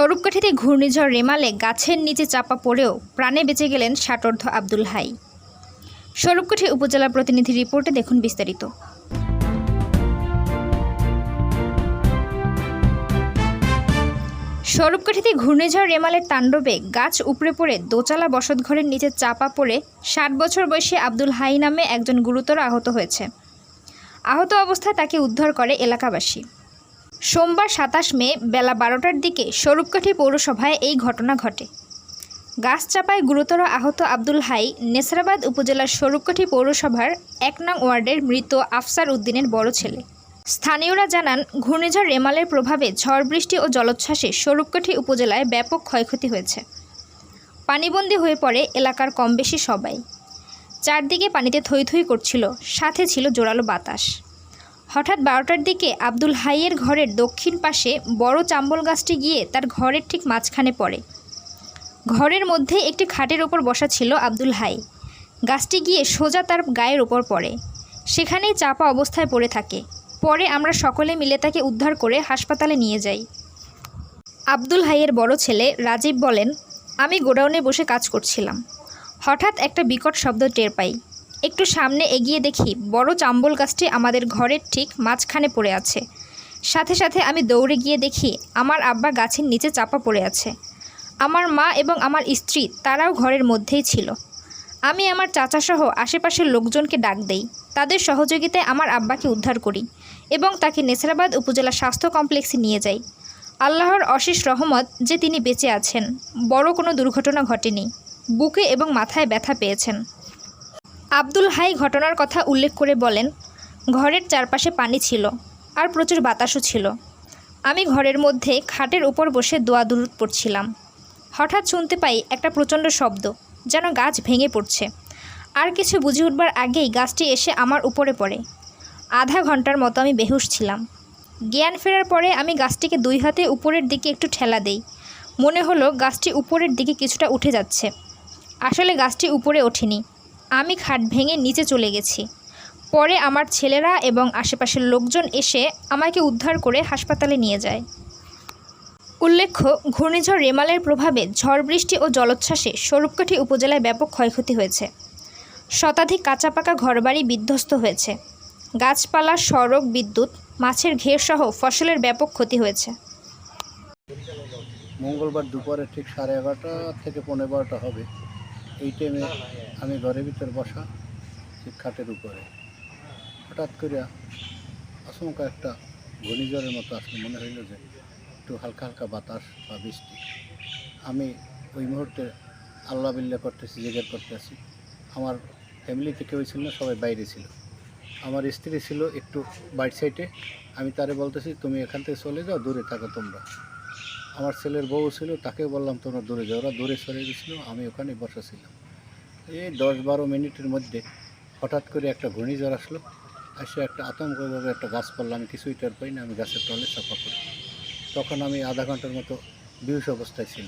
স্বরূপকাঠিতে ঘূর্ণিঝড় রেমালে গাছের নিচে চাপা পড়েও প্রাণে বেঁচে গেলেন ষাটোর্ধ আব্দুল হাই। স্বরূপকাঠি উপজেলা প্রতিনিধি রিপোর্টে দেখুন বিস্তারিত। স্বরূপকাঠিতে ঘূর্ণিঝড় রেমালের তাণ্ডবে গাছ উপড়ে পড়ে দোচালা বসতঘরের নিচে চাপা পড়ে ষাট বছর বয়সী আব্দুল হাই নামে একজন গুরুতর আহত হয়েছে। আহত অবস্থায় তাকে উদ্ধার করে এলাকাবাসী। সোমবার সাতাশ মে বেলা বারোটার দিকে স্বরূপকাঠি পৌরসভায় এই ঘটনা ঘটে। গাছ চাপায় গুরুতর আহত আব্দুল হাই নেসরাবাদ উপজেলার স্বরূপকাঠি পৌরসভার এক নং ওয়ার্ডের মৃত আফসার উদ্দিনের বড় ছেলে। স্থানীয়রা জানান, ঘূর্ণিঝড় রেমালের প্রভাবে ঝড় বৃষ্টি ও জলোচ্ছ্বাসে স্বরূপকাঠি উপজেলায় ব্যাপক ক্ষয়ক্ষতি হয়েছে। পানিবন্দী হয়ে পড়ে এলাকার কম বেশি সবাই। চারদিকে পানিতে থই থই করছিল, সাথে ছিল জোরালো বাতাস। হঠাৎ বারোটার দিকে আব্দুল হাইয়ের ঘরের দক্ষিণ পাশে বড় চাম্বল গাছটি গিয়ে তার ঘরের ঠিক মাঝখানে পড়ে। ঘরের মধ্যে একটি খাটের ওপর বসা ছিল আব্দুল হাই। গাছটি গিয়ে সোজা তার গায়ের ওপর পড়ে। সেখানেই চাপা অবস্থায় পড়ে থাকে। পরে আমরা সকলে মিলে তাকে উদ্ধার করে হাসপাতালে নিয়ে যাই। আব্দুল হাইয়ের বড় ছেলে রাজীব বলেন, আমি গোডাউনে বসে কাজ করছিলাম। হঠাৎ একটা বিকট শব্দ টের পাই। একটু সামনে এগিয়ে দেখি বড় চাম্বল গাছটি আমাদের ঘরের ঠিক মাঝখানে পড়ে আছে। সাথে সাথে আমি দৌড়ে গিয়ে দেখি আমার আব্বা গাছের নিচে চাপা পড়ে আছে। আমার মা এবং আমার স্ত্রী তারাও ঘরের মধ্যেই ছিল। আমি আমার চাচাসহ আশেপাশের লোকজনকে ডাক দেই। তাদের সহযোগিতায় আমার আব্বাকে উদ্ধার করি এবং তাকে নেসরাবাদ উপজেলা স্বাস্থ্য কমপ্লেক্সে নিয়ে যাই। আল্লাহর অশেষ রহমত যে তিনি বেঁচে আছেন। বড় কোনো দুর্ঘটনা ঘটেনি। বুকে এবং মাথায় ব্যথা পেয়েছেন। আব্দুল হাই ঘটনার কথা উল্লেখ করে বলেন, ঘরের চারপাশে পানি ছিল আর প্রচুর বাতাসও ছিল। আমি ঘরের মধ্যে খাটের উপর বসে দোয়া দুরুদ পড়ছিলাম। হঠাৎ শুনতে পাই একটা প্রচণ্ড শব্দ, যেন গাছ ভেঙে পড়ছে। আর কিছু বুঝে উঠবার আগেই গাছটি এসে আমার উপরে পড়ে। আধা ঘণ্টার মতো আমি বেহুশ ছিলাম। জ্ঞান ফেরার পরে আমি গাছটিকে দুই হাতে উপরের দিকে একটু ঠেলা দেই। মনে হলো গাছটি উপরের দিকে কিছুটা উঠে যাচ্ছে। আসলে গাছটি উপরে ওঠেনি। আমি খাট ভেঙে নিচে চলে গেছি। পরে আমার ছেলেরা এবং আশেপাশের লোকজন এসে আমাকে উদ্ধার করে হাসপাতালে নিয়ে যায়। উল্লেখ্য, ঘূর্ণিঝড় রেমালের প্রভাবে ঝড় বৃষ্টি ও জলোচ্ছ্বাসে স্বরূপকাঠি উপজেলায় ব্যাপক ক্ষয়ক্ষতি হয়েছে। শতাধিক কাঁচা পাকা ঘরবাড়ি বিধ্বস্ত হয়েছে। গাছপালা, সড়ক, বিদ্যুৎ, মাছের ঘের সহ ফসলের ব্যাপক ক্ষতি হয়েছে। মঙ্গলবার দুপুরে ঠিক সাড়ে এগারোটা থেকে পনেরো বারোটা হবে। এই টাইমে আমি ঘরের ভিতর বসা খাটের উপরে। হঠাৎ করিয়া আচমকা একটা ঘূর্ণিঝড়ের মতো আসলে। মনে হইল যে একটু হালকা হালকা বাতাস বা বৃষ্টি। আমি ওই মুহূর্তে আল্লাহ বিল্লা করতেছি, জিজ্ঞেস করতেছি, আমার ফ্যামিলিতে কেউ ছিল না? সবাই বাইরে ছিল। আমার স্ত্রী ছিল একটু বাইট সাইডে আমি তারে বলতেছি, তুমি এখান থেকে চলে যাও, দূরে থাকো তোমরা। আমার ছেলের বউ ছিল, তাকে বললাম, তোমরা দূরে যাও। ওরা দূরে সরে গেছিল, আমি ওখানে বসা ছিলাম। এই দশ বারো মিনিটের মধ্যে হঠাৎ করে একটা ঘূর্ণিঝড় আসলো। এসে একটা আতঙ্কভাবে একটা গাছ পড়ল, আমি কিছুই টের পাই না, আমি গাছের তলে চাপা করি তখন আমি আধা ঘণ্টার মতো বিহুষ অবস্থায় ছিল